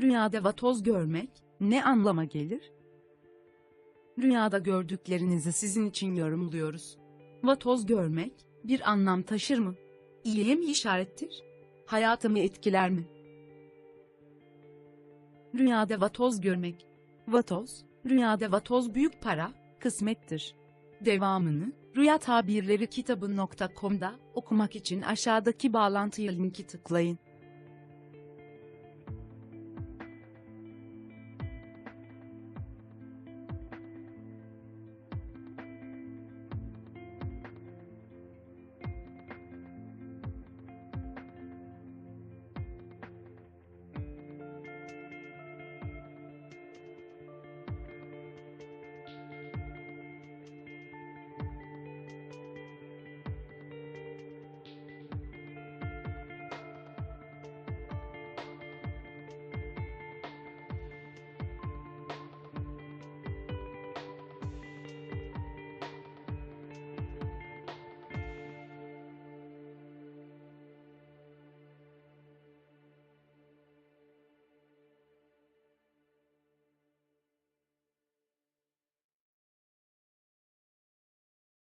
Rüyada vatoz görmek ne anlama gelir? Rüyada gördüklerinizi sizin için yorumluyoruz. Vatoz görmek bir anlam taşır mı? İyiye mi işarettir? Hayatımı etkiler mi? Rüyada vatoz görmek. Vatoz, rüyada vatoz büyük para, kısmettir. Devamını, Rüya Tabirleri kitabı.com'da okumak için aşağıdaki bağlantıya linki tıklayın.